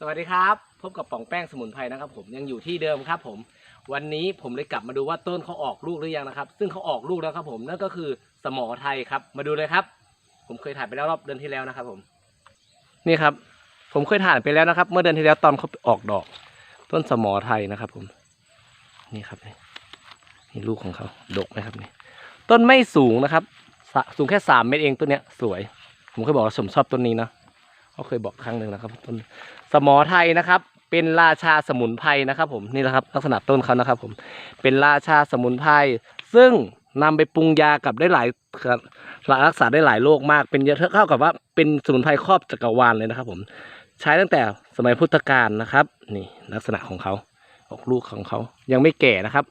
สวัสดีครับ พบกับป่องแป้งสมุนไพรนะครับผมยังอยู่ที่เดิมครับผมวันนี้ผมเลยกลับมาดูว่าต้นเขาออกลูกหรือยังนะครับ ซึ่งเขาออกลูกแล้วครับผมนั่นก็คือสมอไทยครับ มาดูเลยครับ ผมเคยถ่ายไปแล้วรอบเดือนที่แล้วนะครับ ผม นี่ครับ ผมเคยถ่ายไปแล้วนะครับ เมื่อเดือนที่แล้วตอนเขาออกดอก ต้นสมอไทยนะครับ ผม นี่ครับนี่ลูกของเขาดกไหมครับนี่ต้นไม่สูงนะครับส,สูงแค่สามเมตรเองต้นเนี้ย สวย ผมเคยบอกว่าผมชอบต้นนี้นะเขาเคยบอกครั้งหนึ่งนะครับต้น สมอไทยนะครับ เป็นราชาสมุนไพรนะครับผมนี่แหละครับลักษณะต้นเขานะครับผมเป็นราชาสมุนไพรซึ่งนำไปปรุงยากับได้หลายรักษาได้หลายโรคมาก เป็นเยอะเท่ากับว่าเป็นสมุนไพรครอบจักรวาลเลยนะครับ ผม ใช้ตั้งแต่สมัยพุทธกาลนะครับ นี่ลักษณะของเขาออกลูกของเขายังไม่แก่นะครับ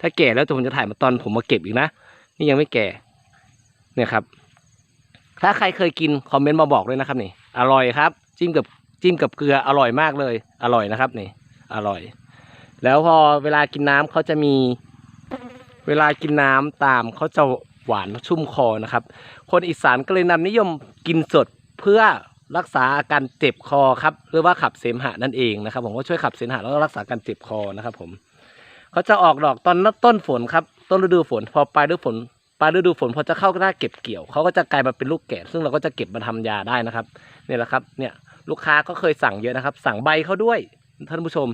ถ้าแก่แล้วผมจะถ่ายมาตอนผมมาเก็บอีกนะ นี่ยังไม่แก่ เนี่ยครับ ถ้าใครเคยกินคอมเมนต์มาบอกด้วยนะครับนี่ อร่อยครับ จิ้มกับ จิ้มกับเกลืออร่อยมากเลย อร่อยนะครับนี่อร่อย แล้วพอเวลากินน้ำเขาจะมี เวลากินน้ำตามเขาจะหวานชุ่มคอนะครับ คนอีสานก็เลยนำนิยมกินสดเพื่อรักษาอาการเจ็บคอครับหรือว่าขับเสมหะนั่นเองนะครับ ผมก็ช่วยขับเสมหะแล้วก็รักษาการเจ็บคอนะครับ ผมเขาจะออกดอกตอนต้นฝนครับต้นฤดูฝน พอปลายฤดูฝนปลายฤดูฝนพอจะเข้าหน้าเก็บเกี่ยวเขาก็จะกลายมาเป็นลูกแก่ซึ่งเราก็จะเก็บมาทำยาได้นะครับนี่แหละครับเนี่ย ลูกค้าก็เคยสั่งเยอะนะครับ สั่งใบเขาด้วยท่านผู้ชม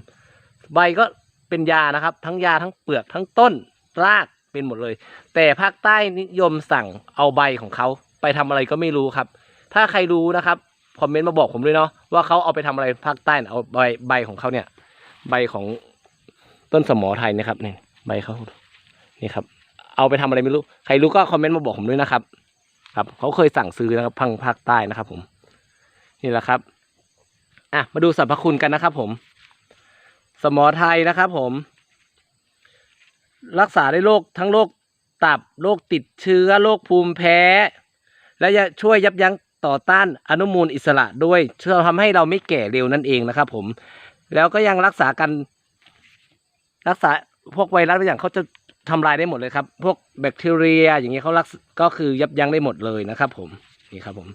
ใบก็เป็นยานะครับ ทั้งยาทั้งเปลือกทั้งต้นรากเป็นหมดเลย แต่ภาคใต้นิยมสั่งเอาใบของเขาไปทำอะไรก็ไม่รู้ครับ ถ้าใครรู้นะครับคอมเมนต์มาบอกผมด้วยเนาะว่าเขาเอาไปทำอะไรภาคใต้เอาใบใบของเขาเนี่ย ใบของต้นสมอไทยนะครับนี่ใบเขานี่ครับ เอาไปทำอะไรไม่รู้ ใครรู้ก็คอมเมนต์มาบอกผมด้วยนะครับ ครับเขาเคยสั่งซื้อนะครับพังภาคใต้นะครับ ผม นี่แหละครับ อะมาดูสรรพคุณกันนะครับผมสมอไทยนะครับผม รักษาได้โรคทั้งโรคตับโรคติดเชื้อโรคภูมิแพ้ และจะช่วยยับยั้งต่อต้านอนุมูลอิสระด้วยช่วยทำให้เราไม่แก่เร็วนั่นเองนะครับ ผม แล้วก็ยังรักษากันรักษาพวกไวรัสบางอย่างเขาจะทำลายได้หมดเลยครับ พวกแบคทีเรีย อย่างนี้เขารักก็คือยับยั้งได้หมดเลยนะครับ ผมนี่ครับผม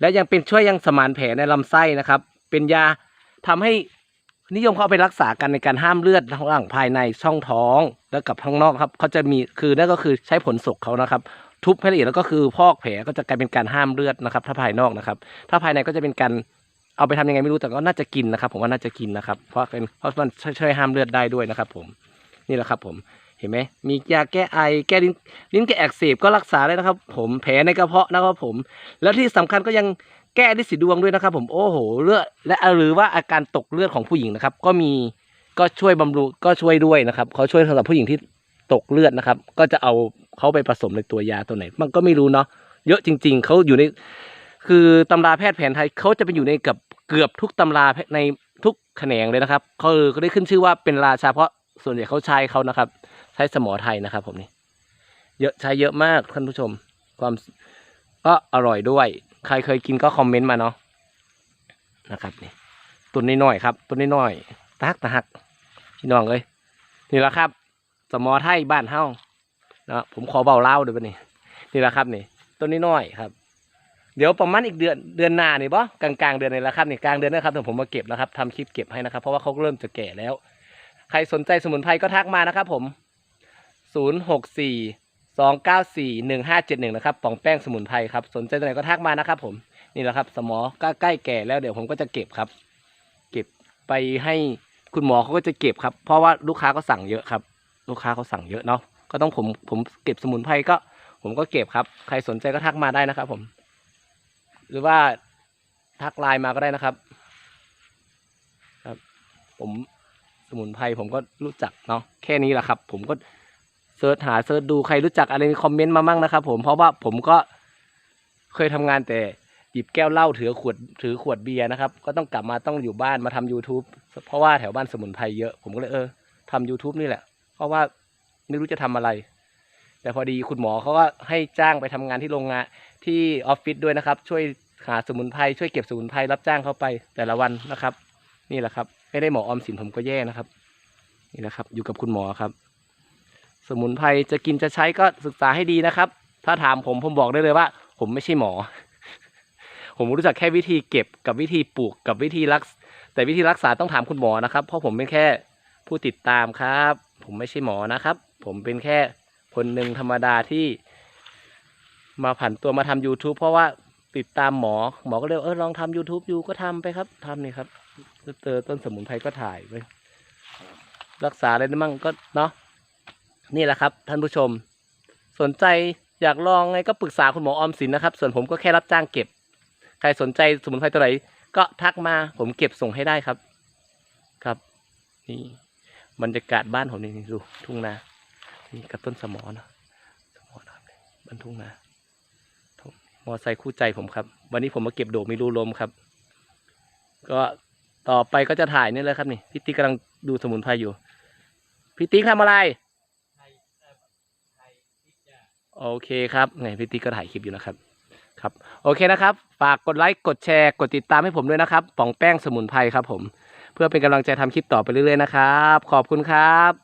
และยังเป็นช่วยยังสมานแผลในลำไส้นะครับ เป็นยาทำให้นิยมเขาเอาไปรักษากันในการห้ามเลือดทั้งหลังภายในช่องท้องแล้วกับข้างนอกครับเขาจะมีคือนั่นก็คือใช้ผลสกเขานะครับ ทุบให้ละเอียดแล้วก็คือพอกแผลก็จะกลายเป็นการห้ามเลือดนะครับ ถ้าภายนอกนะครับ ถ้าภายในก็จะเป็นการเอาไปทำยังไงไม่รู้แต่ก็น่าจะกินนะครับ ผมว่าน่าจะกินนะครับ เพราะเป็นเพราะมันช่วยห้ามเลือดได้ด้วยนะครับ ผมนี่แหละครับ ผมเห็นไหมมียาแก้ไอแก้ลิ้นลิ้นแก้อักเสบก็รักษาได้นะครับ ผมแผลในกระเพาะนะครับผม แล้วที่สำคัญก็ยัง แก้ได้สีดวงด้วยนะครับ ผมโอ้โหเลือดและหรือว่าอาการตกเลือดของผู้หญิงนะครับ ก็มีก็ช่วยบำรุงก็ช่วยด้วยนะครับเขาช่วยสำหรับผู้หญิงที่ตกเลือดนะครับ ก็จะเอาเขาไปผสมในตัวยาตัวไหน มันก็ไม่รู้เนาะเยอะจริง ๆเขาอยู่ใน คือตำราแพทย์แผนไทยเขาจะไปอยู่ในกับเกือบทุกตำราในทุกแขนงเลยนะครับเขาเขาได้ขึ้นชื่อว่าเป็นราชาเพราะส่วนใหญ่เขาใช้เขานะครับ ใช้สมอไทยนะครับ ผมนี่เยอะใช้เยอะมากท่านผู้ชม ความก็อร่อยด้วย ใครเคยกินก็คอมเมนต์มาเนาะนะครับนี่ต้นน้อยๆครับต้นน้อยๆตะฮักตะฮักพี่น้องเลยนี่แหละครับ สมอไทยบ้านเฮ้านะผมขอเบาเล่าเดี๋ยวนี้นี่แหละครับนี่ต้นน้อยๆครับ เดี๋ยวประมาณอีกเดือนเดือนหน้านี่บ่กลางกลางๆเดือนนี่แหละครับนี่กลางเดือนนะครับเดี๋ยวผมมาเก็บแล้วครับทำคลิปเก็บให้นะครับ เพราะว่าเขาเริ่มจะแก่แล้ว ใครสนใจสมุนไพรก็ทักมานะครับ ผมศูนย์หกสี่ สองเก้าสี่หนึ่งห้าเจ็ดหนึ่งนะครับป่องแป้งสมุนไพรครับ สนใจตัวไหนก็ทักมานะครับผมนี่แหละครับ สมอก็ใกล้แก่แล้วเดี๋ยวผมก็จะเก็บครับ เก็บไปให้คุณหมอเขาก็จะเก็บครับ เพราะว่าลูกค้าก็สั่งเยอะครับ ลูกค้าเขาสั่งเยอะเนาะก็ต้องผมผมเก็บสมุนไพรก็ ผมก็เก็บครับ ใครสนใจก็ทักมาได้นะครับ ผม หรือว่าทักไลน์มาก็ได้นะครับ ครับ ผมสมุนไพรผมก็รู้จักเนาะแค่นี้แหละครับ ผมก็ เสิร์ชหาเสิร์ชดูใครรู้จักอะไรมีคอมเมนต์มามั่งนะครับผมเพราะว่าผมก็เคยทำงานแต่หยิบแก้วเหล้าถือขวดถือขวดเบียร์นะครับ ก็ต้องกลับมาต้องอยู่บ้านมาทำ YouTube เพราะว่าแถวบ้านสมุนไพรเยอะ ผมก็เลยเออทำ YouTube นี่แหละ เพราะว่าไม่รู้จะทำอะไร แต่พอดีคุณหมอเขาก็ให้จ้างไปทำงานที่โรงงานที่ออฟฟิศด้วยนะครับ ช่วยหาสมุนไพรช่วยเก็บสมุนไพรรับจ้างเข้าไปแต่ละวันนะครับ นี่แหละครับ ไม่ได้หมออมสินผมก็แย่นะครับ นี่แหละครับ อยู่กับคุณหมอครับ สมุนไพรจะกินจะใช้ก็ศึกษาให้ดีนะครับ ถ้าถามผมผมบอกได้เลยว่า ผมไม่ใช่หมอ ผมรู้จักแค่วิธีเก็บกับวิธีปลูกกับวิธีรัก แต่วิธีรักษาต้องถามคุณหมอนะครับ เพราะผมเป็นแค่ผู้ติดตามครับ ผมไม่ใช่หมอนะครับ ผมเป็นแค่คนหนึ่งธรรมดาที่ มาผันตัวมาทำ YouTube เพราะว่าติดตามหมอ หมอก็เลยเออลองทำ YouTube อยู่ก็ทำไปครับทำนี่ครับเจอต้นสมุนไพรก็ถ่ายไปรักษาอะไรได้มั่งก็เนาะ นี่แหละครับ ท่านผู้ชม สนใจอยากลองไงก็ปรึกษาคุณหมอออมสินนะครับ ส่วนผมก็แค่รับจ้างเก็บ ใครสนใจสมุนไพรตัวไหนก็ทักมาผมเก็บส่งให้ได้ครับ ครับ นี่บรรยากาศบ้านผมนี่ดูทุ่งนานี่กับต้นสมอนะสมอนะครับบ้านทุ่งนามอไซค์คู่ใจผมครับ วันนี้ผมมาเก็บโดดมีรูลมครับ ก็ต่อไปก็จะถ่ายนี่เลยครับนี่พี่ติ๊กกำลังดูสมุนไพรอยู่พี่ติ๊กทำอะไร โอเคครับไงพี่ติ๊กก็ถ่ายคลิปอยู่นะครับครับ โอเคนะครับ ฝากกดไลค์กดแชร์กดติดตามให้ผมด้วยนะครับป่องแป้งสมุนไพรครับผม เพื่อเป็นกำลังใจทำคลิปต่อไปเรื่อยๆนะครับ ขอบคุณครับ